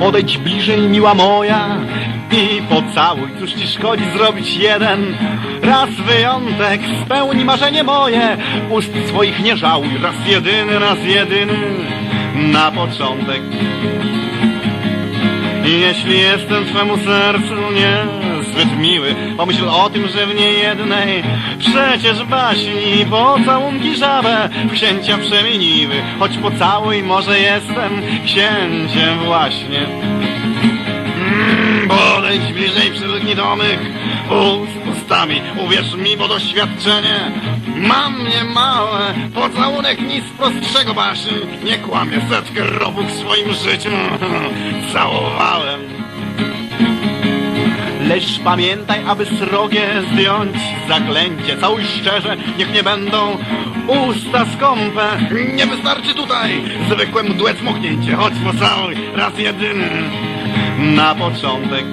Podejdź bliżej, miła moja i pocałuj, cóż ci szkodzi zrobić jeden raz wyjątek, spełni marzenie moje, ust swoich nie żałuj, raz jedyny, raz jedyny, na początek. Jeśli jestem twemu sercu niezbyt miły, pomyśl o tym, że w niejednej przecież baśni pocałunki żabę w księcia przemieniły. Choć pocałuj, może jestem księciem właśnie. Mm, Podejdź bliżej, przylgnij do mych ust ustami. Uwierz mi, bo doświadczenie mam niemałe. Pocałunek nic prostszego baśni. Nie kłamie, setkę robów w swoim życiu całowałem. Lecz pamiętaj, aby srogie zdjąć zaklęcie. Całuj szczerze, niech nie będą usta skąpe. Nie wystarczy tutaj zwykłe mdłe cmoknięcie. Chodź pocałuj, raz jedyny na początek.